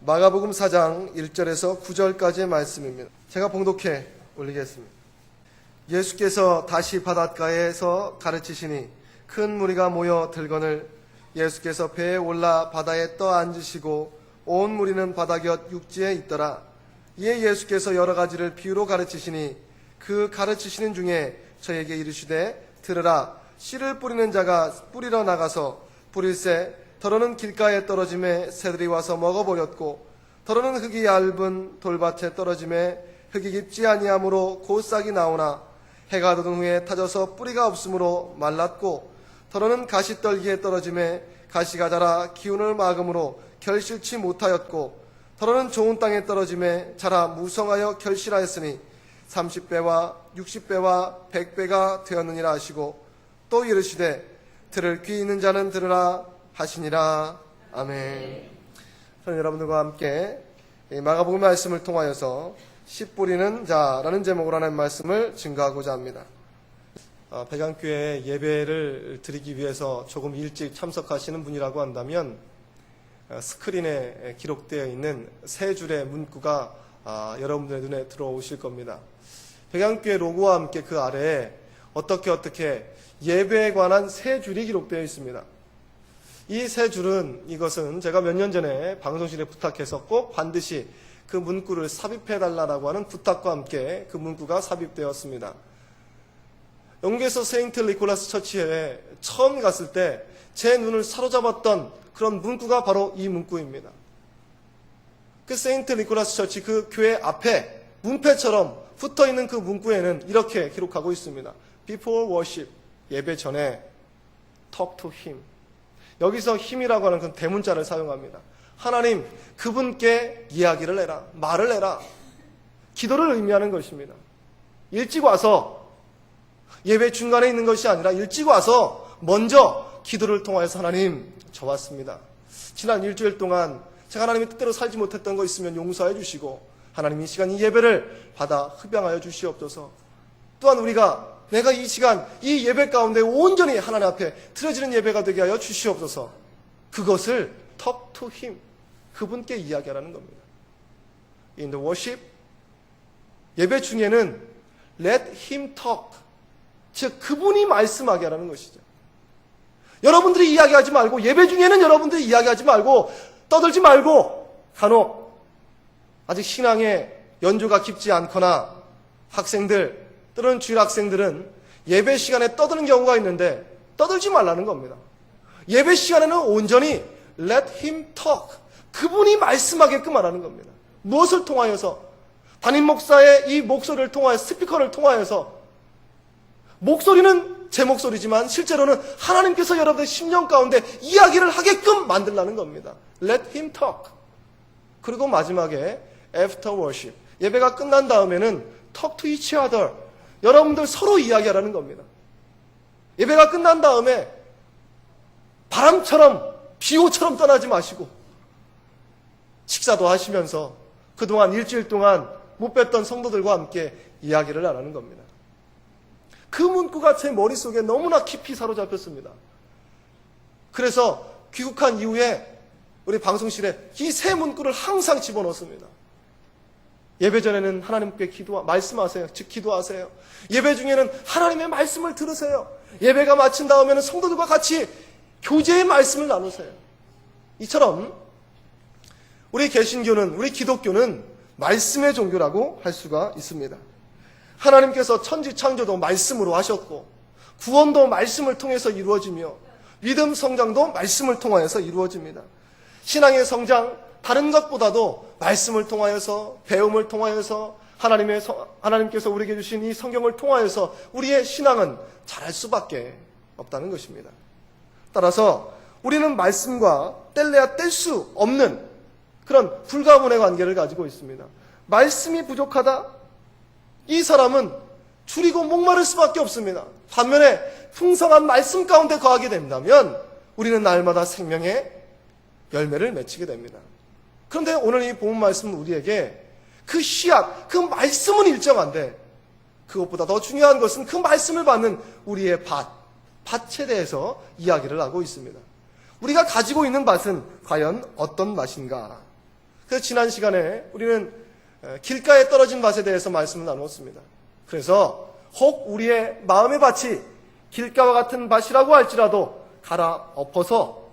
마가복음 4장 1절에서 9절까지의 말씀입니다. 제가 봉독해 올리겠습니다. 예수께서 다시 바닷가에서 가르치시니 큰 무리가 모여 들거늘 예수께서 배에 올라 바다에 떠 앉으시고 온 무리는 바다 곁 육지에 있더라. 이에 예수께서 여러 가지를 비유로 가르치시니 그 가르치시는 중에 저에게 이르시되 들으라 씨를 뿌리는 자가 뿌리러 나가서 뿌릴새 더러는 길가에 떨어짐에 새들이 와서 먹어버렸고 더러는 흙이 얇은 돌밭에 떨어짐에 흙이 깊지 아니하므로 곧 싹이 나오나 해가 돋은 후에 타져서 뿌리가 없으므로 말랐고 더러는 가시떨기에 떨어짐에 가시가 자라 기운을 막음으로 결실치 못하였고 더러는 좋은 땅에 떨어짐에 자라 무성하여 결실하였으니 30배와 60배와 100배가 되었느니라 하시고 또 이르시되 들을 귀 있는 자는 들으라 하시니라 아멘. 저는 여러분들과 함께 이 마가복음 말씀을 통하여서 씨 뿌리는 자라는 제목으로 하는 말씀을 증거하고자 합니다. 어, 백양교회 예배를 드리기 위해서 조금 일찍 참석하시는 분이라고 한다면 어, 스크린에 기록되어 있는 세 줄의 문구가 아, 여러분들의 눈에 들어오실 겁니다. 백양교회 로고와 함께 그 아래에 어떻게 어떻게 예배에 관한 세 줄이 기록되어 있습니다. 이 세 줄은 이것은 제가 몇 년 전에 방송실에 꼭 반드시 그 문구를 삽입해 달라고 하는 부탁과 함께 그 문구가 삽입되었습니다. 영국에서 세인트 리콜라스 처치에 처음 갔을 때 제 눈을 사로잡았던 그런 문구가 바로 이 문구입니다. 그 세인트 리콜라스 처치 그 교회 앞에 문패처럼 붙어 있는 그 문구에는 이렇게 기록하고 있습니다. Before worship 예배 전에 talk to him 여기서 힘이라고 하는 그 대문자를 사용합니다. 하나님 그분께 이야기를 해라 말을 해라 기도를 의미하는 것입니다. 일찍 와서 예배 중간에 있는 것이 아니라 일찍 와서 먼저 기도를 통하여서 하나님 저 왔습니다. 지난 일주일 동안 제가 하나님의 뜻대로 살지 못했던 거 있으면 용서해 주시고 하나님 이 시간 이 예배를 받아 흡양하여 주시옵소서. 또한 우리가 내가 이 시간 이 예배 가운데 온전히 하나님 앞에 드려지는 예배가 되게 하여 주시옵소서. 그것을 talk to him 그분께 이야기하라는 겁니다. In the worship 예배 중에는 let him talk 즉 그분이 말씀하게 하라는 것이죠. 여러분들이 이야기하지 말고 예배 중에는 여러분들이 이야기하지 말고 떠들지 말고 간혹 아직 신앙의 연조가 깊지 않거나 학생들 또는 주일 학생들은 예배 시간에 떠드는 경우가 있는데 떠들지 말라는 겁니다. 예배 시간에는 온전히 let him talk 그분이 말씀하게끔 하라는 겁니다. 무엇을 통하여서 담임 목사의 이 목소리를 통하여 스피커를 통하여서 목소리는 제 목소리지만 실제로는 하나님께서 여러분의 심령 가운데 이야기를 하게끔 만들라는 겁니다. Let him talk. 그리고 마지막에 after worship. 예배가 끝난 다음에는 talk to each other. 여러분들 서로 이야기하라는 겁니다. 예배가 끝난 다음에 바람처럼 비호처럼 떠나지 마시고 식사도 하시면서 그동안 일주일 동안 못 뵀던 성도들과 함께 이야기를 하라는 겁니다. 그 문구가 제 머릿속에 너무나 깊이 사로잡혔습니다. 그래서 귀국한 이후에 우리 방송실에 이 세 문구를 항상 집어넣습니다. 예배 전에는 하나님께 기도, 말씀하세요. 즉, 기도하세요. 예배 중에는 하나님의 말씀을 들으세요. 예배가 마친 다음에는 성도들과 같이 교제의 말씀을 나누세요. 이처럼 우리 개신교는, 우리 기독교는 말씀의 종교라고 할 수가 있습니다. 하나님께서 천지 창조도 말씀으로 하셨고 구원도 말씀을 통해서 이루어지며 믿음 성장도 말씀을 통하여서 이루어집니다. 신앙의 성장 다른 것보다도 말씀을 통하여서 배움을 통하여서 하나님의 성- 하나님께서 우리에게 주신 이 성경을 통하여서 우리의 신앙은 자랄 수밖에 없다는 것입니다. 따라서 우리는 말씀과 뗄래야 뗄 수 없는 그런 불가분의 관계를 가지고 있습니다. 말씀이 부족하다? 이 사람은 줄이고 목마를 수밖에 없습니다. 반면에 풍성한 말씀 가운데 거하게 된다면 우리는 날마다 생명의 열매를 맺히게 됩니다. 그런데 오늘 이 본문 말씀은 우리에게 그 씨앗, 그 말씀은 일정한데 그것보다 더 중요한 것은 그 말씀을 받는 우리의 밭, 밭에 대해서 이야기를 하고 있습니다. 우리가 가지고 있는 밭은 과연 어떤 맛인가? 그래서 지난 시간에 우리는 에, 길가에 떨어진 밭에 대해서 말씀을 나누었습니다. 그래서 혹 우리의 마음의 밭이 길가와 같은 밭이라고 할지라도 갈아 엎어서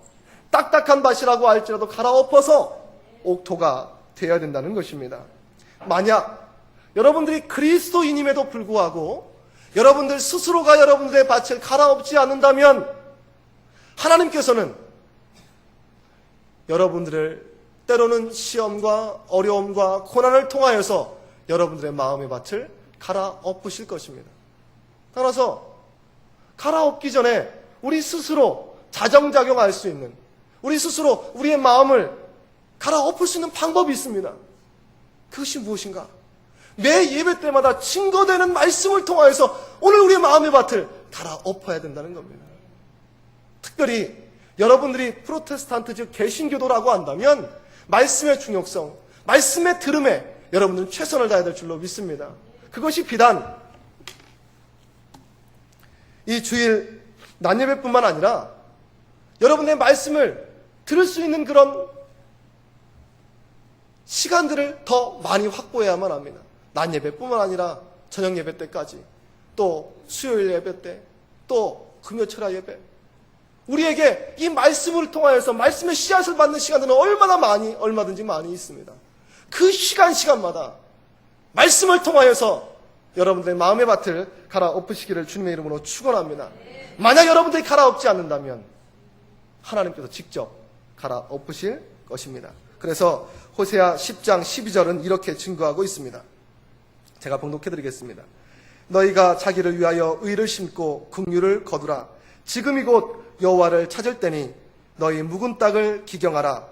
딱딱한 밭이라고 할지라도 갈아 엎어서 옥토가 되어야 된다는 것입니다. 만약 여러분들이 그리스도인임에도 불구하고 여러분들 스스로가 여러분들의 밭을 갈아엎지 않는다면 하나님께서는 여러분들을 때로는 시험과 어려움과 고난을 통하여서 여러분들의 마음의 밭을 갈아엎으실 것입니다. 따라서 갈아엎기 전에 우리 스스로 자정작용할 수 있는 우리 스스로 우리의 마음을 갈아엎을 수 있는 방법이 있습니다. 그것이 무엇인가? 매 예배 때마다 증거되는 말씀을 통하여서 오늘 우리의 마음의 밭을 갈아엎어야 된다는 겁니다. 특별히 여러분들이 프로테스탄트 즉 개신교도라고 한다면 말씀의 중요성, 말씀의 들음에 여러분들은 최선을 다해야 될 줄로 믿습니다. 그것이 비단 이 주일 난예배뿐만 아니라 여러분의 말씀을 들을 수 있는 그런 시간들을 더 많이 확보해야만 합니다. 낮 예배뿐만 아니라 저녁 예배 때까지 또 수요일 예배 때 또 금요 철야 예배 우리에게 이 말씀을 통하여서 말씀의 씨앗을 받는 시간들은 얼마나 많이 얼마든지 많이 있습니다. 그 시간 시간마다 말씀을 통하여서 여러분들의 마음의 밭을 갈아엎으시기를 주님의 이름으로 축원합니다. 만약 여러분들이 갈아엎지 않는다면 하나님께서 직접 갈아엎으실 것입니다. 그래서 호세아 10장 12절은 이렇게 증거하고 있습니다. 제가 봉독해 드리겠습니다. 너희가 자기를 위하여 의를 심고 긍휼을 거두라. 지금 이곳 여호와를 찾을 때니 너희 묵은 땅을 기경하라.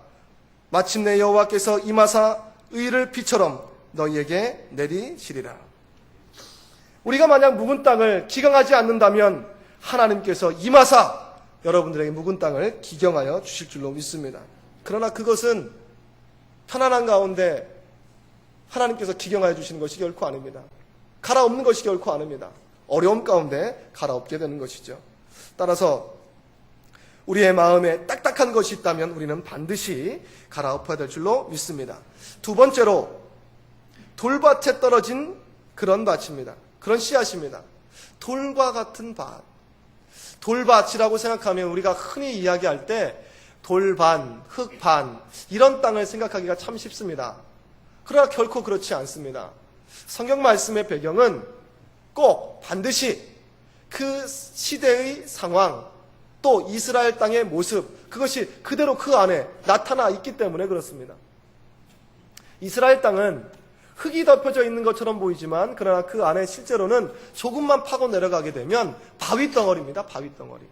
마침내 여호와께서 임하사 의를 비처럼 너희에게 내리시리라. 우리가 만약 묵은 땅을 기경하지 않는다면 하나님께서 임하사 여러분들에게 묵은 땅을 기경하여 주실 줄로 믿습니다. 그러나 그것은 편안한 가운데 하나님께서 기경하여 주시는 것이 결코 아닙니다. 갈아엎는 것이 결코 아닙니다. 어려움 가운데 갈아엎게 되는 것이죠. 따라서 우리의 마음에 딱딱한 것이 있다면 우리는 반드시 갈아엎어야 될 줄로 믿습니다. 두 번째로 돌밭에 떨어진 그런 밭입니다. 그런 씨앗입니다. 돌과 같은 밭. 돌밭이라고 생각하면 우리가 흔히 이야기할 때 돌반, 흙반 이런 땅을 생각하기가 참 쉽습니다. 그러나 결코 그렇지 않습니다. 성경 말씀의 배경은 꼭 반드시 그 시대의 상황 또 이스라엘 땅의 모습 그것이 그대로 그 안에 나타나 있기 때문에 그렇습니다. 이스라엘 땅은 흙이 덮여져 있는 것처럼 보이지만 그러나 그 안에 실제로는 조금만 파고 내려가게 되면 바위 덩어리입니다. 바위 덩어리.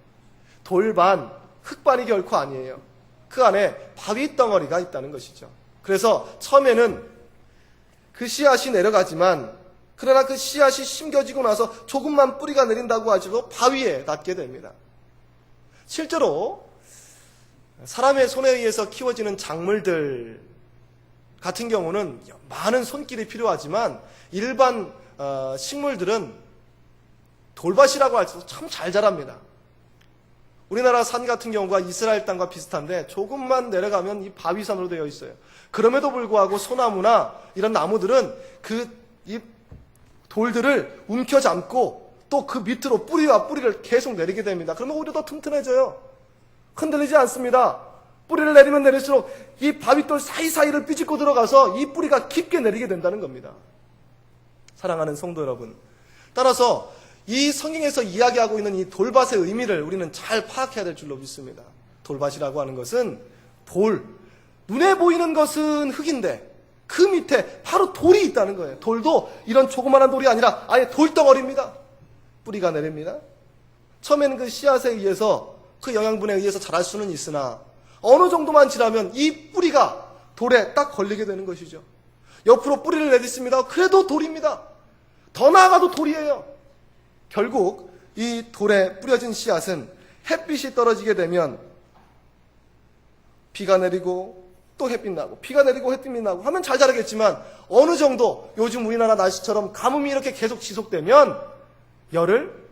돌반, 흙반이 결코 아니에요. 그 안에 바위 덩어리가 있다는 것이죠. 그래서 처음에는 그 씨앗이 내려가지만 그러나 그 씨앗이 심겨지고 나서 조금만 뿌리가 내린다고 하지도 바위에 닿게 됩니다. 실제로 사람의 손에 의해서 키워지는 작물들 같은 경우는 많은 손길이 필요하지만 일반 어, 식물들은 돌밭이라고 할지도 참잘 자랍니다. 우리나라 산 같은 경우가 이스라엘 땅과 비슷한데 조금만 내려가면 이 바위산으로 되어 있어요. 그럼에도 불구하고 소나무나 이런 나무들은 그 이 돌들을 움켜잡고 또 그 밑으로 뿌리와 뿌리를 계속 내리게 됩니다. 그러면 오히려 더 튼튼해져요. 흔들리지 않습니다. 뿌리를 내리면 내릴수록 이 바위돌 사이사이를 삐집고 들어가서 이 뿌리가 깊게 내리게 된다는 겁니다. 사랑하는 성도 여러분. 따라서 이 성경에서 이야기하고 있는 이 돌밭의 의미를 우리는 잘 파악해야 될 줄로 믿습니다. 돌밭이라고 하는 것은 돌. 눈에 보이는 것은 흙인데 그 밑에 바로 돌이 있다는 거예요. 돌도 이런 조그마한 돌이 아니라 아예 돌덩어리입니다. 뿌리가 내립니다. 처음에는 그 씨앗에 의해서 그 영양분에 의해서 자랄 수는 있으나 어느 정도만 지나면 이 뿌리가 돌에 딱 걸리게 되는 것이죠. 옆으로 뿌리를 내딛습니다. 그래도 돌입니다. 더 나아가도 돌이에요. 결국 이 돌에 뿌려진 씨앗은 햇빛이 떨어지게 되면 비가 내리고 또 햇빛 나고 비가 내리고 햇빛이 나고 하면 잘 자라겠지만 어느 정도 요즘 우리나라 날씨처럼 가뭄이 이렇게 계속 지속되면 열을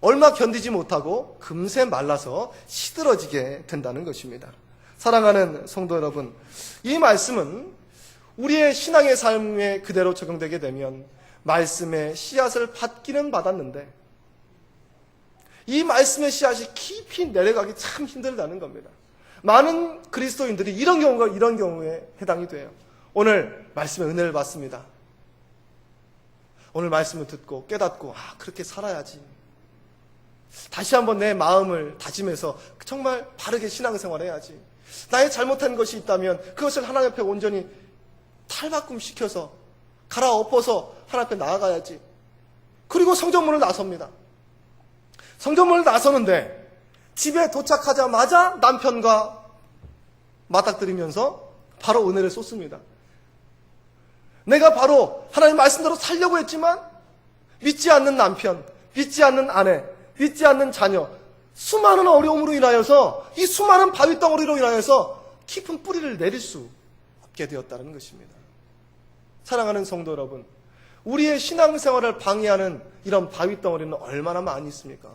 얼마 견디지 못하고 금세 말라서 시들어지게 된다는 것입니다. 사랑하는 성도 여러분, 이 말씀은 우리의 신앙의 삶에 그대로 적용되게 되면 말씀의 씨앗을 받기는 받았는데 이 말씀의 씨앗이 깊이 내려가기 참 힘들다는 겁니다. 많은 그리스도인들이 이런 경우가 이런 경우에 해당이 돼요. 오늘 말씀의 은혜를 받습니다. 오늘 말씀을 듣고 깨닫고 아 그렇게 살아야지. 다시 한번 내 마음을 다짐해서 정말 바르게 신앙생활 해야지. 나의 잘못한 것이 있다면 그것을 하나님 앞에 온전히 탈바꿈 시켜서 갈아엎어서 하나님 앞에 나아가야지. 그리고 성전문을 나섭니다. 성전문을 나서는데 집에 도착하자마자 남편과 맞닥뜨리면서 바로 은혜를 쏟습니다. 내가 바로 하나님 말씀대로 살려고 했지만 믿지 않는 남편, 믿지 않는 아내, 믿지 않는 자녀, 수많은 어려움으로 인하여서 이 수많은 바위덩어리로 인하여서 깊은 뿌리를 내릴 수 없게 되었다는 것입니다. 사랑하는 성도 여러분, 우리의 신앙생활을 방해하는 이런 바위 덩어리는 얼마나 많이 있습니까?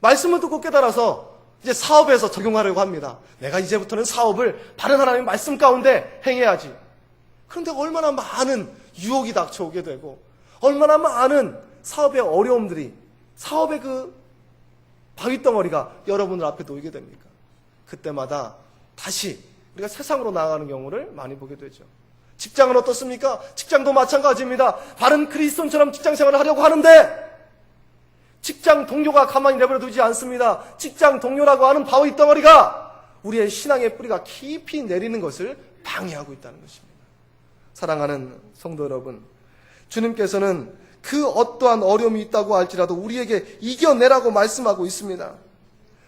말씀을 듣고 깨달아서 이제 사업에서 적용하려고 합니다. 내가 이제부터는 사업을 바른 하나님의 말씀 가운데 행해야지. 그런데 얼마나 많은 유혹이 닥쳐오게 되고, 얼마나 많은 사업의 어려움들이, 사업의 그 바위덩어리가 여러분들 앞에 놓이게 됩니까? 그때마다 다시 우리가 세상으로 나아가는 경우를 많이 보게 되죠. 직장은 어떻습니까? 직장도 마찬가지입니다. 바른 그리스도인처럼 직장 생활을 하려고 하는데 직장 동료가 가만히 내버려 두지 않습니다. 직장 동료라고 하는 바위 덩어리가 우리의 신앙의 뿌리가 깊이 내리는 것을 방해하고 있다는 것입니다. 사랑하는 성도 여러분, 주님께서는 그 어떠한 어려움이 있다고 할지라도 우리에게 이겨내라고 말씀하고 있습니다.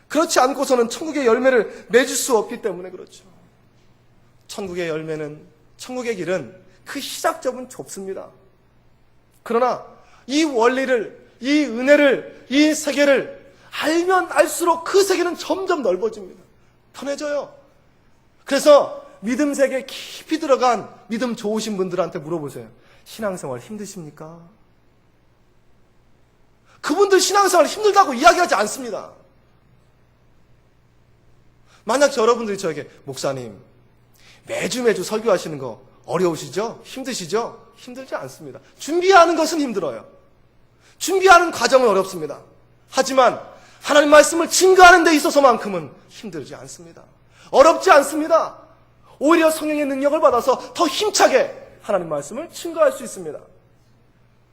그렇지 않고서는 천국의 열매를 맺을 수 없기 때문에 그렇죠. 천국의 열매는, 천국의 길은 그 시작점은 좁습니다. 그러나 이 원리를 이 은혜를, 이 세계를 알면 알수록 그 세계는 점점 넓어집니다. 편해져요. 그래서 믿음 세계에 깊이 들어간 믿음 좋으신 분들한테 물어보세요. 신앙생활 힘드십니까? 그분들 신앙생활 힘들다고 이야기하지 않습니다. 만약 여러분들이 저에게, 목사님, 매주 매주 설교하시는 거 어려우시죠? 힘드시죠? 힘들지 않습니다. 준비하는 것은 힘들어요. 준비하는 과정은 어렵습니다. 하지만 하나님 말씀을 증거하는 데 있어서만큼은 힘들지 않습니다. 어렵지 않습니다. 오히려 성령의 능력을 받아서 더 힘차게 하나님 말씀을 증거할 수 있습니다.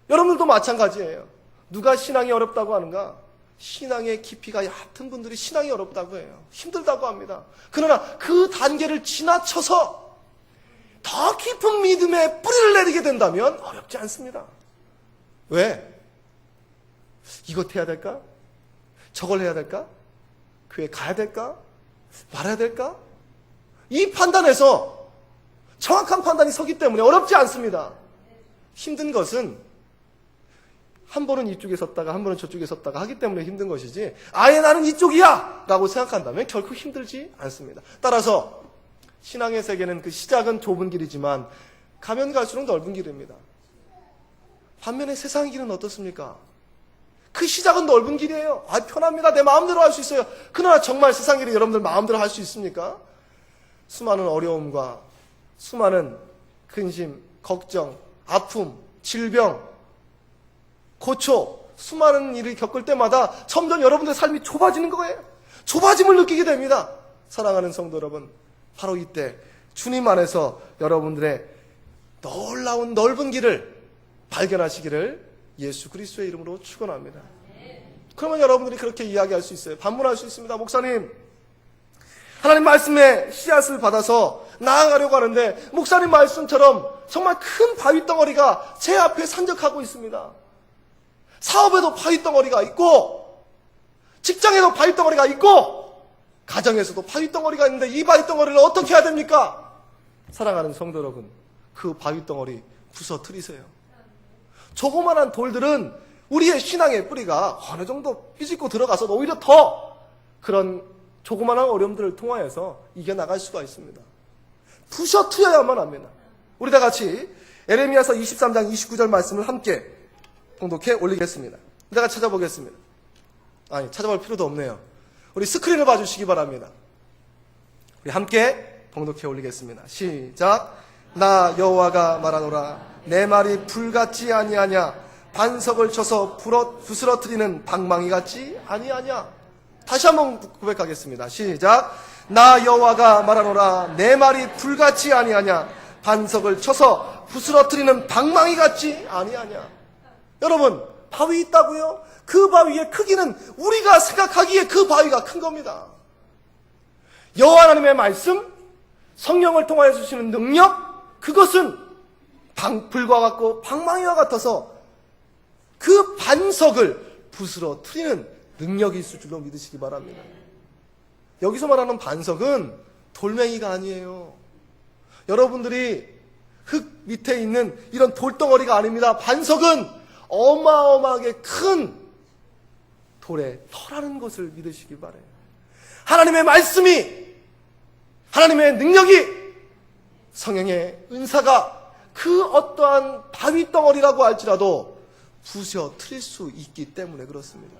여러분들도 마찬가지예요. 누가 신앙이 어렵다고 하는가? 신앙의 깊이가 얕은 분들이 신앙이 어렵다고 해요. 힘들다고 합니다. 그러나 그 단계를 지나쳐서 더 깊은 믿음의 뿌리를 내리게 된다면 어렵지 않습니다. 왜? 이것 해야 될까? 저걸 해야 될까? 교회 가야 될까? 말아야 될까? 이 판단에서 정확한 판단이 서기 때문에 어렵지 않습니다. 힘든 것은 한 번은 이쪽에 섰다가 한 번은 저쪽에 섰다가 하기 때문에 힘든 것이지 아예 나는 이쪽이야! 라고 생각한다면 결코 힘들지 않습니다. 따라서 신앙의 세계는 그 시작은 좁은 길이지만 가면 갈수록 넓은 길입니다. 반면에 세상 길은 어떻습니까? 그 시작은 넓은 길이에요. 아, 편합니다. 내 마음대로 할 수 있어요. 그러나 정말 세상 일이 여러분들 마음대로 할 수 있습니까? 수많은 어려움과 수많은 근심, 걱정, 아픔, 질병, 고초, 수많은 일을 겪을 때마다 점점 여러분들의 삶이 좁아지는 거예요. 좁아짐을 느끼게 됩니다. 사랑하는 성도 여러분, 바로 이때 주님 안에서 여러분들의 놀라운 넓은 길을 발견하시기를 예수 그리스도의 이름으로 축원합니다. 그러면 여러분들이 그렇게 이야기할 수 있어요. 반문할 수 있습니다. 목사님, 하나님 말씀에 씨앗을 받아서 나아가려고 하는데 목사님 말씀처럼 정말 큰 바위 덩어리가 제 앞에 산적하고 있습니다. 사업에도 바위 덩어리가 있고 직장에도 바위 덩어리가 있고 가정에서도 바위 덩어리가 있는데 이 바위 덩어리를 어떻게 해야 됩니까? 사랑하는 성도 여러분, 그 바위 덩어리 부서뜨리세요. 조그만한 돌들은 우리의 신앙의 뿌리가 어느 정도 삐집고 들어가서 오히려 더 그런 조그만한 어려움들을 통하여서 이겨나갈 수가 있습니다. 부셔 투여야만 합니다. 우리 다 같이 에레미야서 23장 29절 말씀을 함께 봉독해 올리겠습니다. 내가 찾아보겠습니다. 아니, 찾아볼 필요도 없네요. 우리 스크린을 봐주시기 바랍니다. 우리 함께 봉독해 올리겠습니다. 시작. 나 여호와가 말하노라 내 말이 불같지 아니하냐 반석을 쳐서 불어, 부스러뜨리는 방망이 같지 아니하냐 다시 한번 고백하겠습니다. 시작. 나 여호와가 말하노라 내 말이 불같지 아니하냐 반석을 쳐서 부스러뜨리는 방망이 같지 아니하냐 여러분 바위 있다고요? 그 바위의 크기는 우리가 생각하기에 그 바위가 큰 겁니다. 여호와 하나님의 말씀, 성령을 통하여 주시는 능력, 그것은 방, 불과 같고 방망이와 같아서 그 반석을 부스러뜨리는 능력이 있을 줄로 믿으시기 바랍니다. 여기서 말하는 반석은 돌멩이가 아니에요. 여러분들이 흙 밑에 있는 이런 돌덩어리가 아닙니다. 반석은 어마어마하게 큰 돌에 터라는 것을 믿으시기 바래요. 하나님의 말씀이 하나님의 능력이 성령의 은사가 그 어떠한 바위 덩어리라고 할지라도 부셔뜨릴 수 있기 때문에 그렇습니다.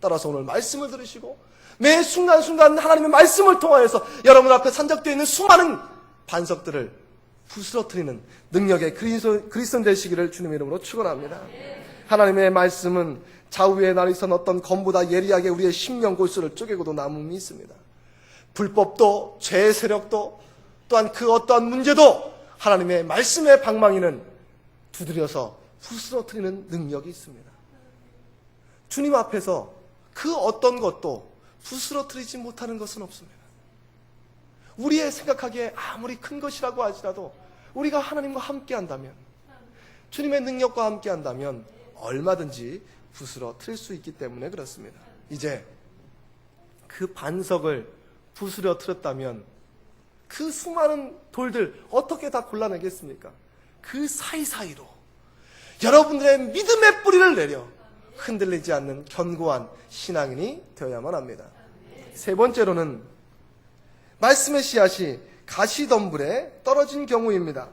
따라서 오늘 말씀을 들으시고 매 순간순간 하나님의 말씀을 통하여서 여러분 앞에 산적되어 있는 수많은 반석들을 부스러뜨리는 능력의 그리스도- 그리스도인 되시기를 주님의 이름으로 축원합니다. 하나님의 말씀은 좌우에 나리선 어떤 검보다 예리하게 우리의 심령 골수를 쪼개고도 남음이 있습니다. 불법도 죄의 세력도 또한 그 어떠한 문제도 하나님의 말씀의 방망이는 두드려서 부스러뜨리는 능력이 있습니다. 주님 앞에서 그 어떤 것도 부스러뜨리지 못하는 것은 없습니다. 우리의 생각하기에 아무리 큰 것이라고 할지라도 우리가 하나님과 함께 한다면 주님의 능력과 함께 한다면 얼마든지 부스러뜨릴 수 있기 때문에 그렇습니다. 이제 그 반석을 부스러뜨렸다면 그 수많은 돌들 어떻게 다 골라내겠습니까? 그 사이사이로 여러분들의 믿음의 뿌리를 내려 흔들리지 않는 견고한 신앙인이 되어야만 합니다. 세 번째로는 말씀의 씨앗이 가시덤불에 떨어진 경우입니다.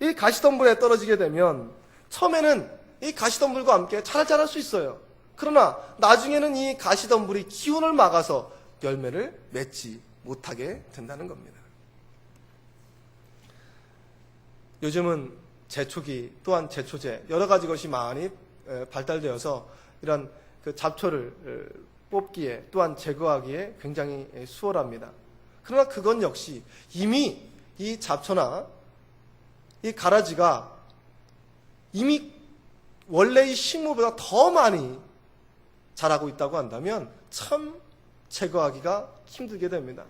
이 가시덤불에 떨어지게 되면 처음에는 이 가시덤불과 함께 잘 자랄 수 있어요. 그러나 나중에는 이 가시덤불이 기운을 막아서 열매를 맺지 못하게 된다는 겁니다. 요즘은 제초기 또한 제초제 여러 가지 것이 많이 에, 발달되어서 이런 그 잡초를 에, 뽑기에 또한 제거하기에 굉장히 에, 수월합니다. 그러나 그건 역시 이미 이 잡초나 이 가라지가 이미 원래의 식물보다 더 많이 자라고 있다고 한다면 참 제거하기가 힘들게 됩니다.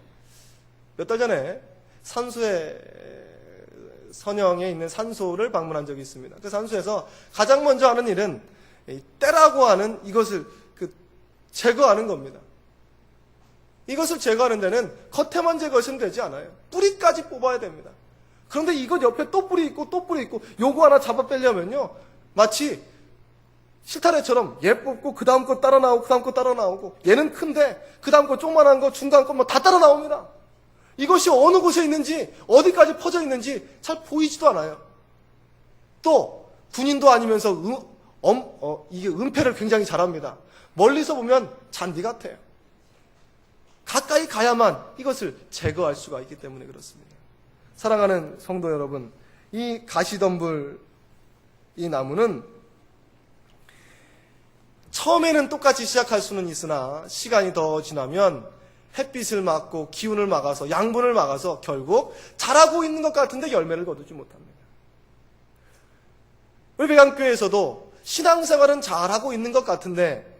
몇 달 전에 산소에 선영에 있는 산소를 방문한 적이 있습니다. 그 산소에서 가장 먼저 하는 일은 이 때라고 하는 이것을 그 제거하는 겁니다. 이것을 제거하는 데는 겉에만 제거하시면 되지 않아요. 뿌리까지 뽑아야 됩니다. 그런데 이것 옆에 또 뿌리 있고 또 뿌리 있고 요거 하나 잡아 빼려면요. 마치 실타래처럼 얘 뽑고 그 다음 거 따라 나오고 그 다음 거 따라 나오고 얘는 큰데 그 다음 거 조그만한 거 중간 거 뭐 다 따라 나옵니다. 이것이 어느 곳에 있는지 어디까지 퍼져 있는지 잘 보이지도 않아요. 또 군인도 아니면서 음, 엄, 어, 이게 은폐를 굉장히 잘합니다. 멀리서 보면 잔디 같아요. 가까이 가야만 이것을 제거할 수가 있기 때문에 그렇습니다. 사랑하는 성도 여러분, 이 가시덤불 이 나무는 처음에는 똑같이 시작할 수는 있으나 시간이 더 지나면 햇빛을 막고 기운을 막아서 양분을 막아서 결국 자라고 있는 것 같은데 열매를 거두지 못합니다. 우리 백양교회에서도 신앙생활은 잘하고 있는 것 같은데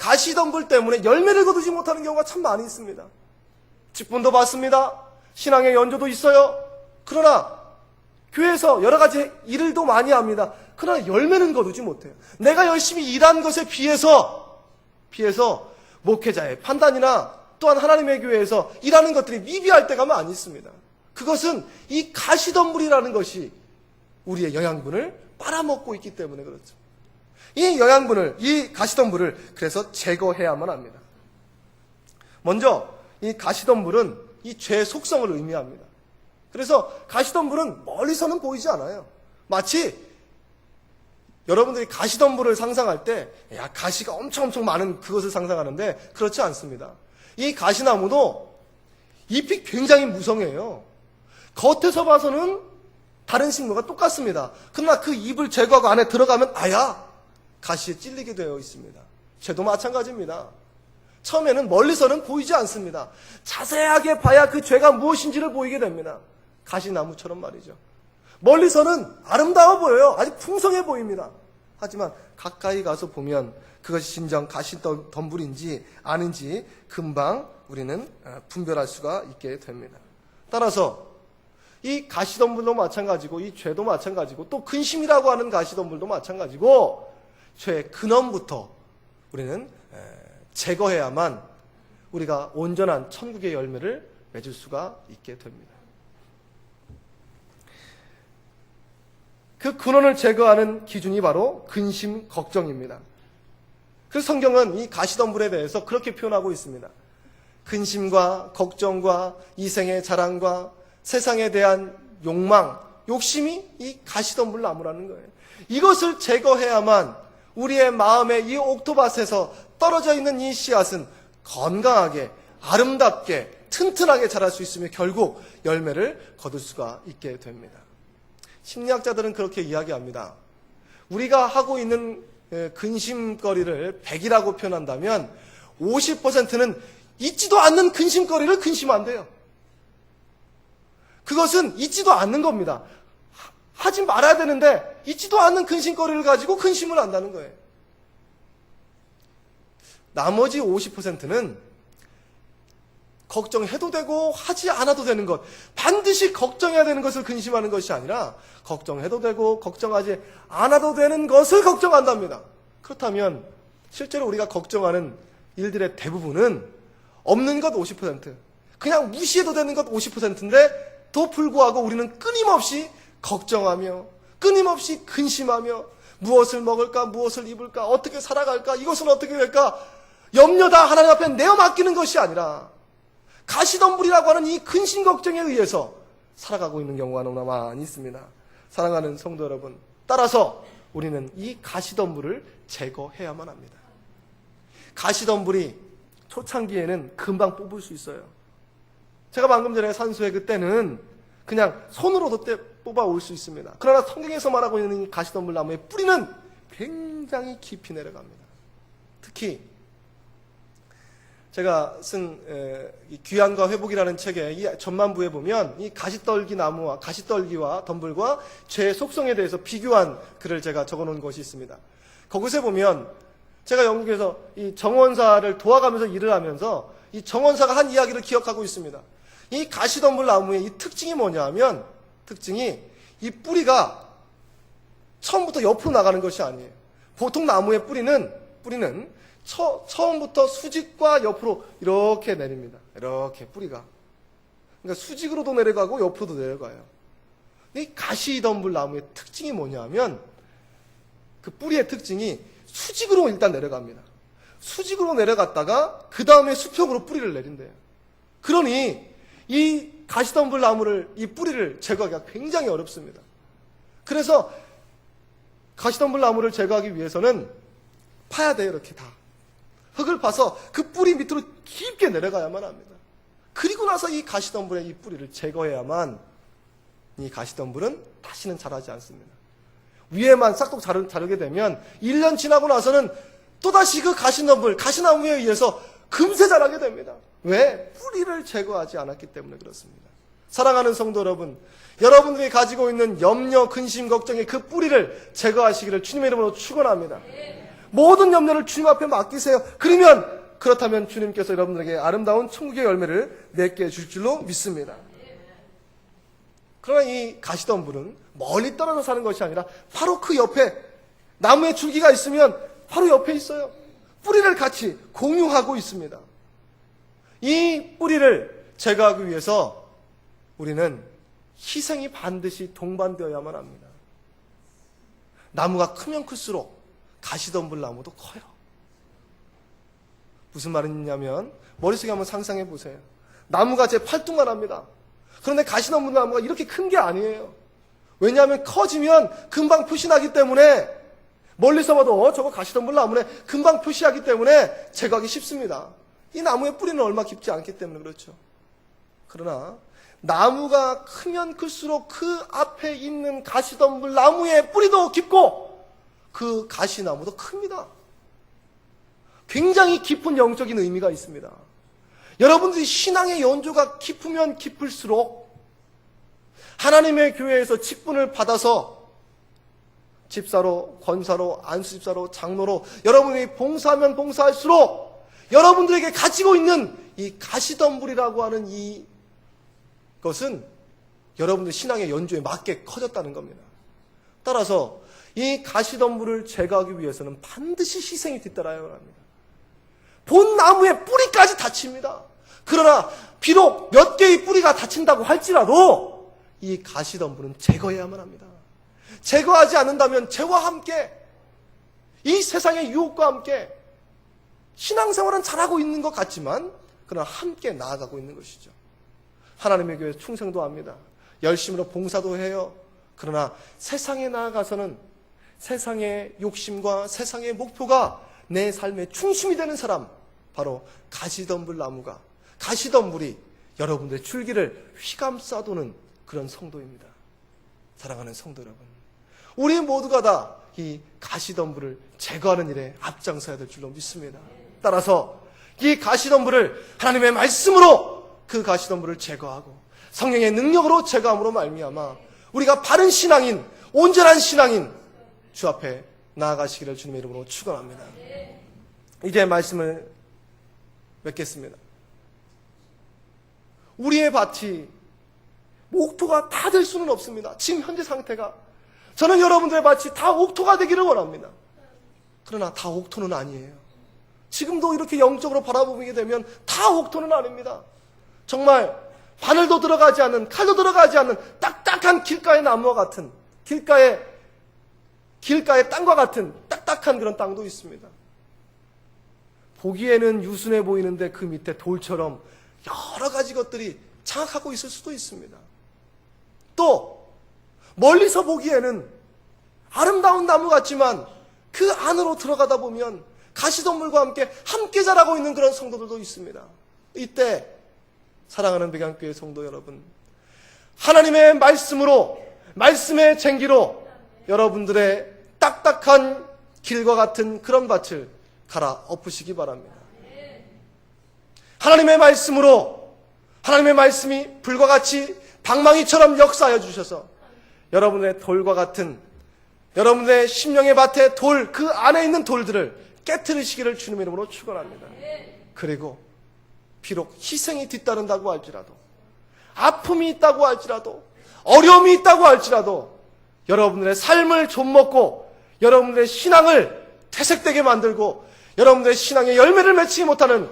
가시덤불 때문에 열매를 거두지 못하는 경우가 참 많이 있습니다. 직분도 받습니다. 신앙의 연조도 있어요. 그러나 교회에서 여러 가지 일을도 많이 합니다. 그러나 열매는 거두지 못해요. 내가 열심히 일한 것에 비해서 비해서 목회자의 판단이나 또한 하나님의 교회에서 일하는 것들이 미비할 때가 많이 있습니다. 그것은 이 가시덤불이라는 것이 우리의 영양분을 빨아먹고 있기 때문에 그렇죠. 이 영양분을, 이 가시덤불을 그래서 제거해야만 합니다. 먼저 이 가시덤불은 이 죄의 속성을 의미합니다. 그래서 가시덤불은 멀리서는 보이지 않아요. 마치 여러분들이 가시덤불을 상상할 때, 야, 가시가 엄청 엄청 많은 그것을 상상하는데, 그렇지 않습니다. 이 가시나무도 잎이 굉장히 무성해요. 겉에서 봐서는 다른 식물과 똑같습니다. 그러나 그 잎을 제거하고 안에 들어가면 아야 가시에 찔리게 되어 있습니다. 죄도 마찬가지입니다. 처음에는 멀리서는 보이지 않습니다. 자세하게 봐야 그 죄가 무엇인지를 보이게 됩니다. 가시나무처럼 말이죠. 멀리서는 아름다워 보여요. 아주 풍성해 보입니다. 하지만 가까이 가서 보면 그것이 진정 가시 덤불인지 아닌지 금방 우리는 어, 분별할 수가 있게 됩니다. 따라서 이 가시덤불도 마찬가지고 이 죄도 마찬가지고 또 근심이라고 하는 가시덤불도 마찬가지고 죄의 근원부터 우리는 에, 제거해야만 우리가 온전한 천국의 열매를 맺을 수가 있게 됩니다. 그 근원을 제거하는 기준이 바로 근심, 걱정입니다. 그 성경은 이 가시덤불에 대해서 그렇게 표현하고 있습니다. 근심과 걱정과 이생의 자랑과 세상에 대한 욕망, 욕심이 이 가시덤불 나무라는 거예요. 이것을 제거해야만 우리의 마음의 이 옥토밭에서 떨어져 있는 이 씨앗은 건강하게, 아름답게, 튼튼하게 자랄 수 있으며 결국 열매를 거둘 수가 있게 됩니다. 심리학자들은 그렇게 이야기합니다. 우리가 하고 있는 에, 근심거리를 100이라고 표현한다면 50%는 있지도 않는 근심거리를 근심한대요. 그것은 있지도 않는 겁니다. 하- 하지 말아야 되는데 있지도 않는 근심거리를 가지고 근심을 한다는 거예요. 나머지 50%는 걱정해도 되고 하지 않아도 되는 것. 반드시 걱정해야 되는 것을 근심하는 것이 아니라 걱정해도 되고 걱정하지 않아도 되는 것을 걱정한답니다. 그렇다면 실제로 우리가 걱정하는 일들의 대부분은 없는 것 50%, 그냥 무시해도 되는 것 50%인데 또 불구하고 우리는 끊임없이 걱정하며 끊임없이 근심하며 무엇을 먹을까, 무엇을 입을까, 어떻게 살아갈까, 이것은 어떻게 될까 염려 다 하나님 앞에 내어 맡기는 것이 아니라 가시덤불이라고 하는 이 근심 걱정에 의해서 살아가고 있는 경우가 너무나 많이 있습니다. 사랑하는 성도 여러분, 따라서 우리는 이 가시덤불을 제거해야만 합니다. 가시덤불이 초창기에는 금방 뽑을 수 있어요. 제가 방금 전에 산소에 그때는 그냥 손으로도 때 뽑아 올 수 있습니다. 그러나 성경에서 말하고 있는 이 가시덤불 나무의 뿌리는 굉장히 깊이 내려갑니다. 특히 제가 쓴 귀환과 회복이라는 책의 이 전만부에 보면 이 가시떨기 나무와 가시떨기와 덤불과 죄의 속성에 대해서 비교한 글을 제가 적어놓은 것이 있습니다. 거기서 보면 제가 영국에서 이 정원사를 도와가면서 일을 하면서 이 정원사가 한 이야기를 기억하고 있습니다. 이 가시덤불 나무의 이 특징이 뭐냐 하면 특징이 이 뿌리가 처음부터 옆으로 나가는 것이 아니에요. 보통 나무의 뿌리는 뿌리는 처, 처음부터 수직과 옆으로 이렇게 내립니다. 이렇게 뿌리가. 그러니까 수직으로도 내려가고 옆으로도 내려가요. 이 가시덤불 나무의 특징이 뭐냐면 그 뿌리의 특징이 수직으로 일단 내려갑니다. 수직으로 내려갔다가 그 다음에 수평으로 뿌리를 내린대요. 그러니 이 가시덤불 나무를 이 뿌리를 제거하기가 굉장히 어렵습니다. 그래서 가시덤불 나무를 제거하기 위해서는 파야 돼요, 이렇게 다. 흙을 파서 그 뿌리 밑으로 깊게 내려가야만 합니다. 그리고 나서 이 가시덤불의 이 뿌리를 제거해야만 이 가시덤불은 다시는 자라지 않습니다. 위에만 싹둑 자르, 자르게 되면 1년 지나고 나서는 또다시 그 가시덤불, 가시나무에 의해서 금세 자라게 됩니다. 왜? 뿌리를 제거하지 않았기 때문에 그렇습니다. 사랑하는 성도 여러분, 여러분들이 가지고 있는 염려, 근심, 걱정의 그 뿌리를 제거하시기를 주님의 이름으로 축원합니다. 모든 염려를 주님 앞에 맡기세요. 그러면 그렇다면 주님께서 여러분들에게 아름다운 천국의 열매를 맺게 해줄 줄로 믿습니다. 그러나 이 가시덤불은 멀리 떨어져 사는 것이 아니라 바로 그 옆에 나무의 줄기가 있으면 바로 옆에 있어요. 뿌리를 같이 공유하고 있습니다. 이 뿌리를 제거하기 위해서 우리는 희생이 반드시 동반되어야만 합니다. 나무가 크면 클수록 가시덤불 나무도 커요. 무슨 말이냐면 머릿속에 한번 상상해 보세요. 나무가 제 팔뚝만 합니다. 그런데 가시덤불 나무가 이렇게 큰 게 아니에요. 왜냐하면 커지면 금방 표시나기 때문에 멀리서 봐도 어, 저거 가시덤불 나무네 금방 표시하기 때문에 제거하기 쉽습니다. 이 나무의 뿌리는 얼마 깊지 않기 때문에 그렇죠. 그러나 나무가 크면 클수록 그 앞에 있는 가시덤불 나무의 뿌리도 깊고 그 가시나무도 큽니다. 굉장히 깊은 영적인 의미가 있습니다. 여러분들이 신앙의 연조가 깊으면 깊을수록 하나님의 교회에서 직분을 받아서 집사로, 권사로, 안수집사로, 장로로 여러분이 봉사하면 봉사할수록 여러분들에게 가지고 있는 이 가시덤불이라고 하는 이 것은 여러분들 신앙의 연주에 맞게 커졌다는 겁니다. 따라서 이 가시덤불을 제거하기 위해서는 반드시 희생이 뒤따라야 합니다. 본 나무의 뿌리까지 다칩니다. 그러나 비록 몇 개의 뿌리가 다친다고 할지라도 이 가시덤불은 제거해야만 합니다. 제거하지 않는다면 죄와 함께 이 세상의 유혹과 함께 신앙생활은 잘하고 있는 것 같지만 그러나 함께 나아가고 있는 것이죠. 하나님의 교회 충성도 합니다. 열심으로 봉사도 해요. 그러나 세상에 나아가서는 세상의 욕심과 세상의 목표가 내 삶의 중심이 되는 사람, 바로 가시덤불 나무가, 가시덤불이 여러분들의 줄기를 휘감싸도는 그런 성도입니다. 사랑하는 성도 여러분. 우리 모두가 다 이 가시덤불을 제거하는 일에 앞장서야 될 줄로 믿습니다. 따라서 이 가시덤불을 하나님의 말씀으로 그 가시덤불을 제거하고 성령의 능력으로 제거함으로 말미암아 우리가 바른 신앙인, 온전한 신앙인 주 앞에 나아가시기를 주님의 이름으로 축원합니다. 이제 말씀을 맺겠습니다. 우리의 밭이 옥토가 다 될 수는 없습니다. 지금 현재 상태가 저는 여러분들의 밭이 다 옥토가 되기를 원합니다. 그러나 다 옥토는 아니에요. 지금도 이렇게 영적으로 바라보게 되면 다 옥토는 아닙니다. 정말 바늘도 들어가지 않는 칼도 들어가지 않는 딱딱한 길가의 나무와 같은 길가의 길가의 땅과 같은 딱딱한 그런 땅도 있습니다. 보기에는 유순해 보이는데 그 밑에 돌처럼 여러 가지 것들이 장악하고 있을 수도 있습니다. 또 멀리서 보기에는 아름다운 나무 같지만 그 안으로 들어가다 보면 가시동물과 함께 함께 자라고 있는 그런 성도들도 있습니다. 이때 사랑하는 백양교회 성도 여러분 하나님의 말씀으로 말씀의 쟁기로 여러분들의 딱딱한 길과 같은 그런 밭을 갈아 엎으시기 바랍니다. 하나님의 말씀으로 하나님의 말씀이 불과 같이 방망이처럼 역사하여 주셔서 여러분의 돌과 같은 여러분의 심령의 밭에 돌, 그 안에 있는 돌들을 깨뜨리시기를 주님의 이름으로 축원합니다. 그리고 비록 희생이 뒤따른다고 할지라도 아픔이 있다고 할지라도 어려움이 있다고 할지라도 여러분들의 삶을 좀먹고 여러분들의 신앙을 퇴색되게 만들고 여러분들의 신앙의 열매를 맺지 못하는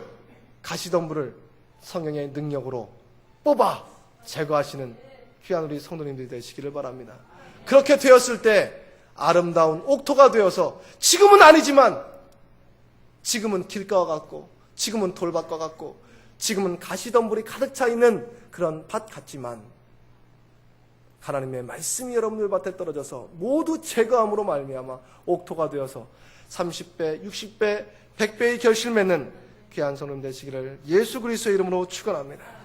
가시덤불을 성령의 능력으로 뽑아 제거하시는 귀한 우리 성도님들이 되시기를 바랍니다. 그렇게 되었을 때 아름다운 옥토가 되어서 지금은 아니지만 지금은 길가와 같고 지금은 돌밭과 같고 지금은 가시덤불이 가득 차 있는 그런 밭 같지만 하나님의 말씀이 여러분들 밭에 떨어져서 모두 제거함으로 말미암아 옥토가 되어서 30배, 60배, 100배의 결실 맺는 귀한 성님 되시기를 예수 그리스도의 이름으로 축원합니다.